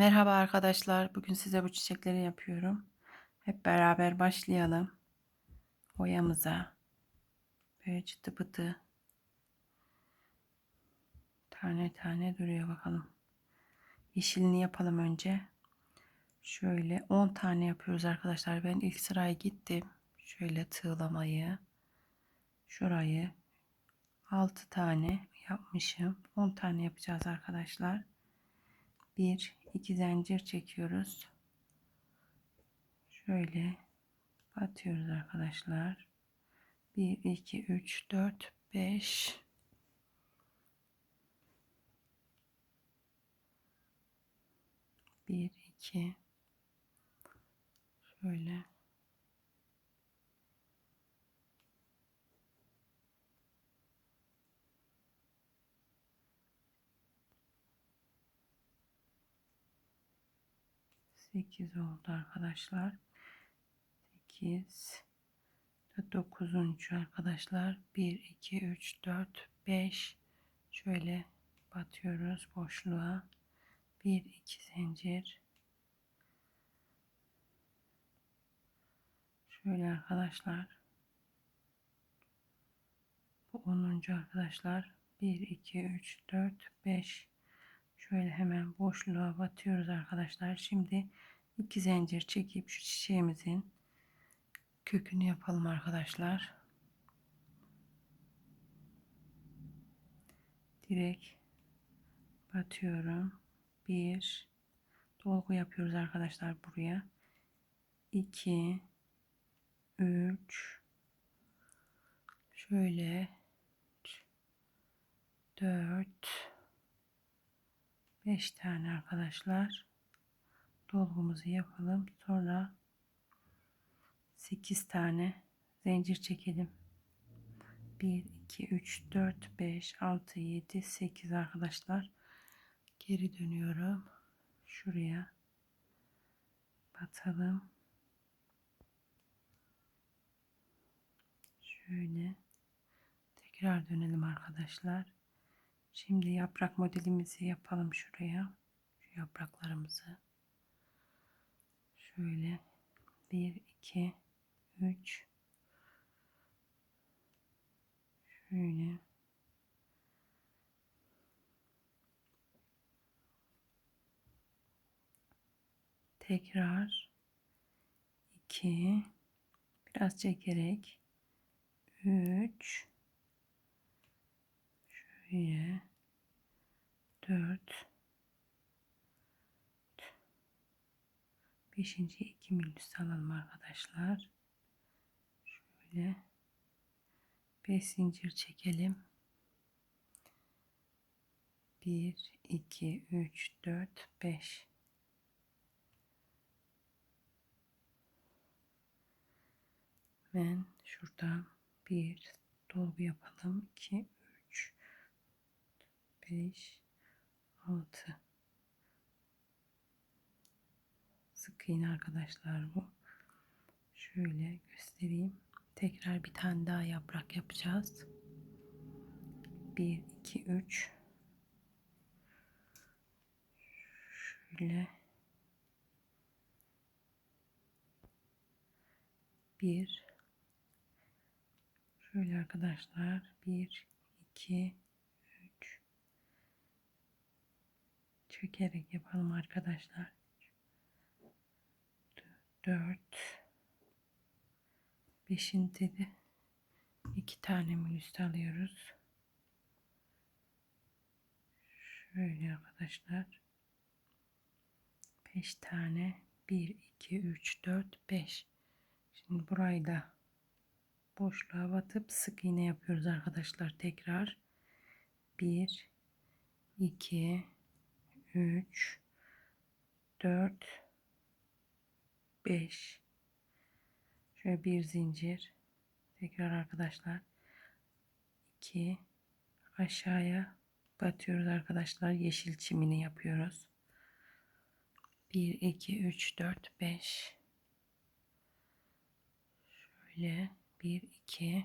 Merhaba arkadaşlar. Bugün size bu çiçekleri yapıyorum. Hep beraber başlayalım. Oyamıza. Böyle çıtı pıtı. Tane tane duruyor bakalım. Yeşilini yapalım önce. Şöyle 10 tane yapıyoruz arkadaşlar. Ben ilk sıraya gittim. Şöyle tığlamayı. Şurayı 6 tane yapmışım. 10 tane yapacağız arkadaşlar. 1 2 zincir çekiyoruz. Şöyle batıyoruz arkadaşlar. 1 2 3 4 5 1 2 şöyle sekiz oldu arkadaşlar. Sekiz dokuzuncu arkadaşlar. Bir iki üç dört beş şöyle batıyoruz boşluğa. Bir iki zincir. Şöyle arkadaşlar. Bu 10. arkadaşlar. 1, 2, 3, 4, 5. Şöyle hemen boşluğa batıyoruz arkadaşlar. Şimdi iki zincir çekip şu çiçeğimizin kökünü yapalım arkadaşlar. Direkt batıyorum. Bir dolgu yapıyoruz arkadaşlar buraya. 2 3 şöyle 4 5 tane arkadaşlar. Dolgumuzu yapalım. Sonra 8 tane zincir çekelim. 1 2 3 4 5 6 7 8 arkadaşlar. Geri dönüyorum. Şuraya batalım. Şöyle tekrar dönelim arkadaşlar Şimdi yaprak modelimizi yapalım şuraya. Şu yapraklarımızı. Şöyle 1 2 3 şöyle tekrar 2 biraz çekerek 3 şuraya 4 5. 2 milüs alalım arkadaşlar. Şöyle 5 zincir çekelim. 1 2 3 4 5 Ben şuradan bir dolgu yapalım. 2 3 5 6 sık iğne arkadaşlar bu. Şöyle göstereyim. Tekrar bir tane daha yaprak yapacağız. 1 2 3 şöyle. Bir. Şöyle arkadaşlar. 1 2 çekerek yapalım arkadaşlar. 4 5'inde de iki tane minüst alıyoruz. Şöyle arkadaşlar. 5 tane 1 2 3 4 5 Şimdi burayı da boşluğa batıp sık iğne yapıyoruz arkadaşlar tekrar 1 2 3 4 5 şöyle bir zincir. Tekrar arkadaşlar. 2 aşağıya batıyoruz arkadaşlar. Yeşil çimini yapıyoruz. 1 2 3 4 5 şöyle 1 2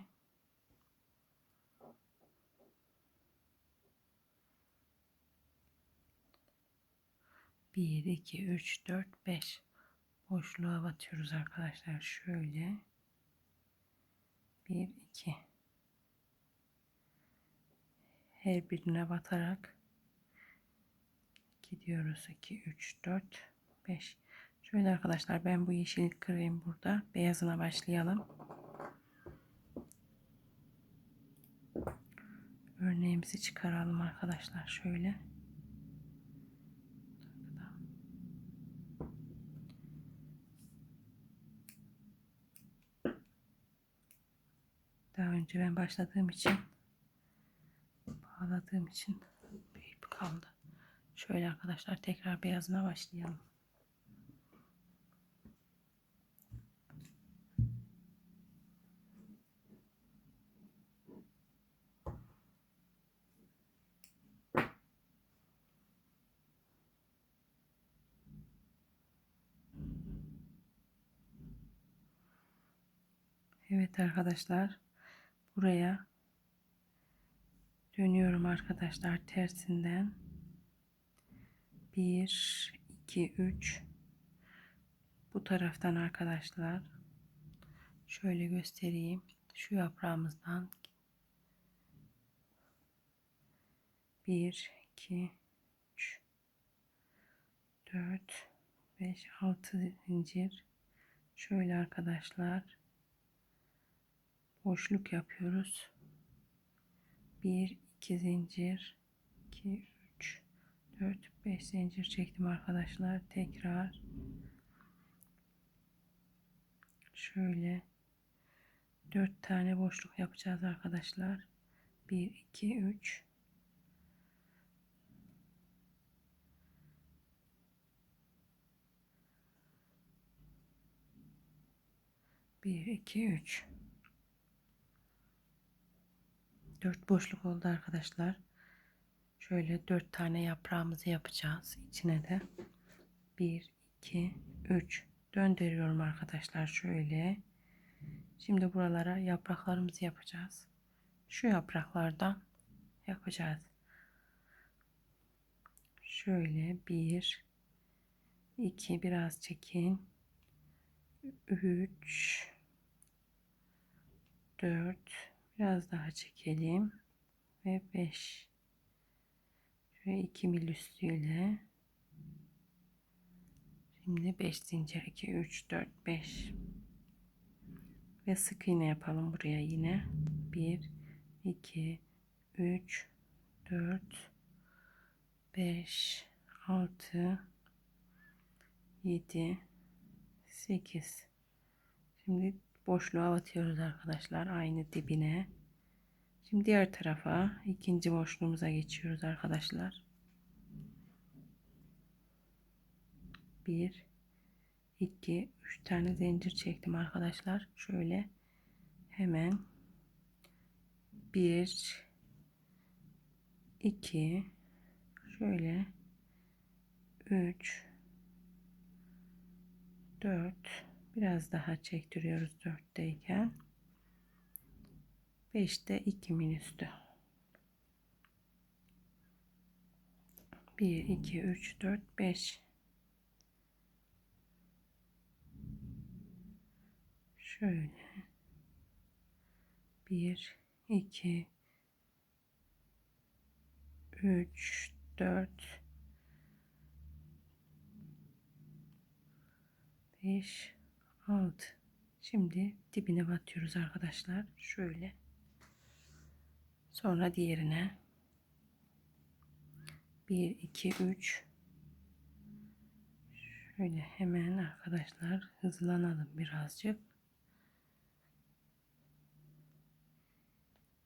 1 1 2 3 4 5 boşluğa batıyoruz arkadaşlar. Şöyle. 1 2 her birine batarak gidiyoruz. 2 3 4 5 şöyle arkadaşlar ben bu yeşil kırayım burada. Beyazına başlayalım. Örneğimizi çıkaralım arkadaşlar. Şöyle daha önce ben başladığım için bağladığım için büyük kaldı. Şöyle arkadaşlar tekrar beyazına başlayalım. Evet arkadaşlar buraya dönüyorum arkadaşlar tersinden. 1 2 3 bu taraftan arkadaşlar. Şöyle göstereyim. Şu yaprağımızdan. 1 2 3 4 5 6 zincir. Şöyle arkadaşlar boşluk yapıyoruz. 1 2 zincir 2 3 4 5 zincir çektim arkadaşlar. Tekrar şöyle 4 tane boşluk yapacağız arkadaşlar. 1 2 3 1 2 3 4 boşluk oldu arkadaşlar. Şöyle 4 tane yaprağımızı yapacağız. İçine de 1 2 3 döndürüyorum arkadaşlar şöyle. Şimdi buralara yapraklarımızı yapacağız. Şu yapraklardan yapacağız. Şöyle 1 2 biraz çekin. 3 4 Biraz daha çekelim. Ve 5. Şöyle 2 mil üstüyle. Şimdi 5 zincir 2 3 4 5. Ve sık iğne yapalım buraya yine. 1 2 3 4 5 6 7 8 Şimdi boşluğa batıyoruz arkadaşlar aynı dibine. Şimdi diğer tarafa ikinci boşluğumuza geçiyoruz arkadaşlar. Bir iki üç tane zincir çektim arkadaşlar. Şöyle hemen bir iki şöyle üç dört Biraz daha çektiriyoruz 4'teyken. 5'te 2 min üstü. 1 2 3 4 5 şöyle 1 2 3 4 5 6 şimdi dibine batıyoruz arkadaşlar. Şöyle. Sonra diğerine. 1 2 3 şöyle hemen arkadaşlar hızlanalım birazcık.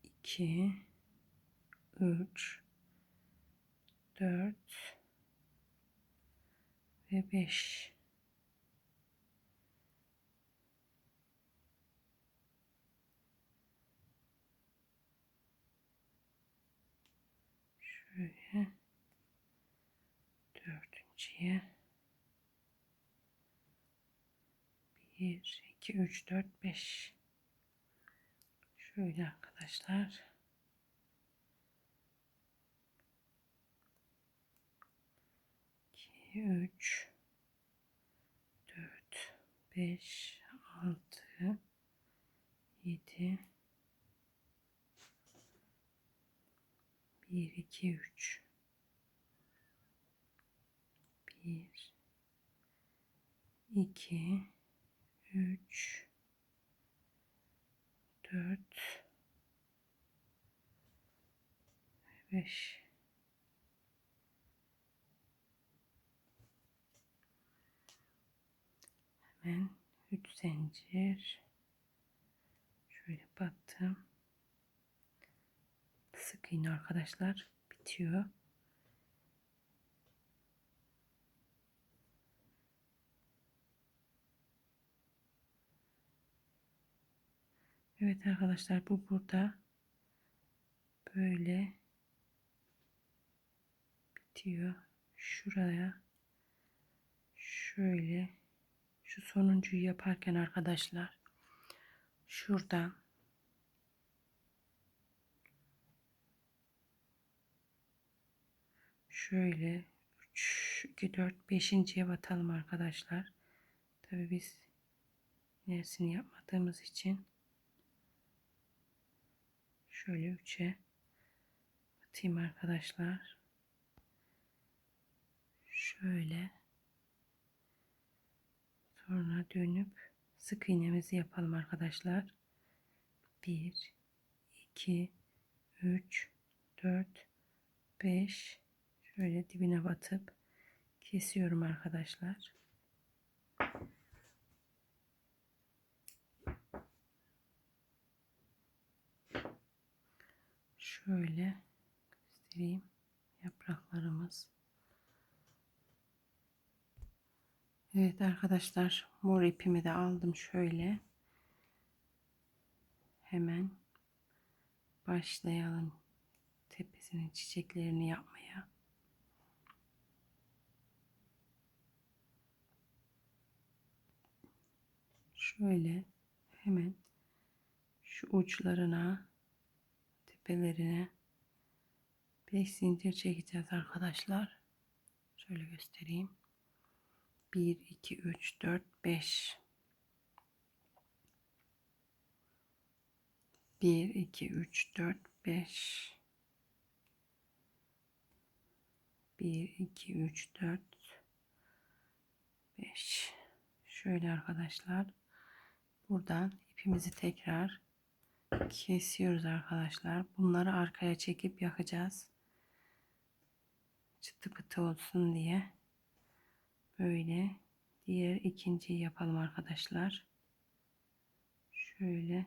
2 3 4 ve 5 şöyle. Dördüncüye. Bir iki üç dört beş. Şöyle arkadaşlar. İki 2, 3, 4, 5, 6, 7, 1, 2, 3, 1, 2, 3, 4, 5, hemen 3 zincir. Şöyle battım iğne arkadaşlar bitiyor. Evet arkadaşlar bu burada böyle bitiyor. Şuraya şöyle şu sonuncuyu yaparken arkadaşlar şuradan şöyle 3 2 4 5.'ye batalım arkadaşlar. Tabi biz ilerisini yapmadığımız için şöyle 3'e batayım arkadaşlar. Şöyle Sonra dönüp sık iğnemizi yapalım arkadaşlar. 1 2 3 4 5 şöyle dibine batıp kesiyorum arkadaşlar. Şöyle göstereyim yapraklarımız. Evet arkadaşlar mor ipimi de aldım şöyle. Hemen başlayalım tepesinin çiçeklerini yapmaya. Şöyle hemen şu uçlarına tepelerine 5 zincir çekeceğiz arkadaşlar. Şöyle göstereyim. 1 2 3 4 5 1 2 3 4 5 1 2 3 4 5 şöyle arkadaşlar buradan ipimizi tekrar kesiyoruz arkadaşlar. Bunları arkaya çekip yakacağız. Çıtı pıtı olsun diye. Böyle diğer ikinciyi yapalım arkadaşlar. Şöyle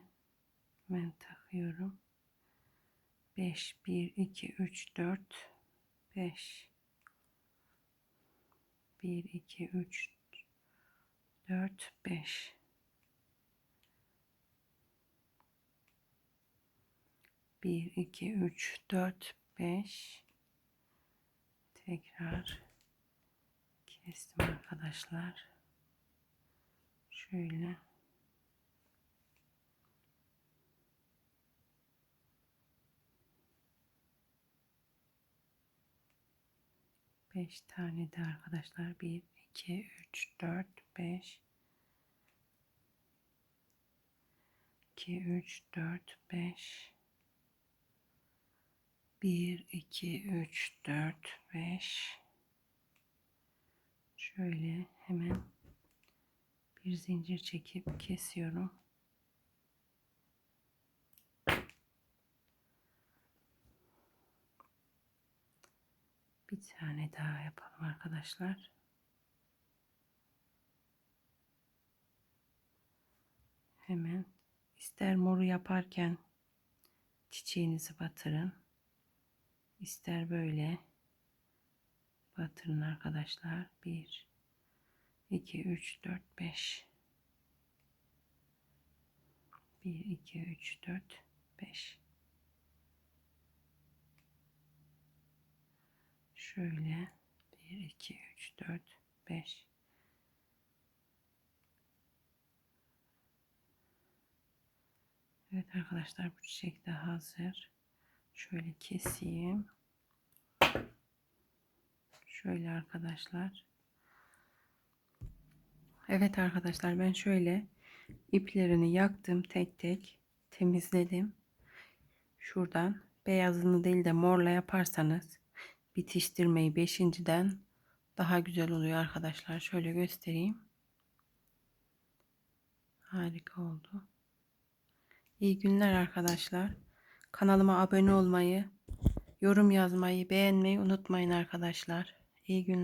hemen takıyorum. 5 1 2 3 4 5 1 2 3 4 5 1 2 3 4 5 tekrar kestim arkadaşlar. Şöyle. Beş tane de arkadaşlar. Bir, iki, üç, dört, beş. İki, üç, dört, beş. Bir, iki, üç, dört, beş şöyle hemen bir zincir çekip kesiyorum. Bir tane daha yapalım arkadaşlar. Hemen ister moru yaparken çiçeğinizi batırın. İster böyle. Batırın arkadaşlar. 1 2 3 4 5 1 2 3 4 5 şöyle. 1 2 3 4 5 Evet arkadaşlar bu çiçek de hazır. Şöyle keseyim. Şöyle arkadaşlar Evet arkadaşlar ben şöyle iplerini yaktım tek tek temizledim. Şuradan beyazını değil de morla yaparsanız bitiştirmeyi beşinciden daha güzel oluyor arkadaşlar. Şöyle göstereyim. Harika oldu. İyi günler arkadaşlar. Kanalıma abone olmayı, yorum yazmayı, beğenmeyi unutmayın arkadaşlar. İyi günler.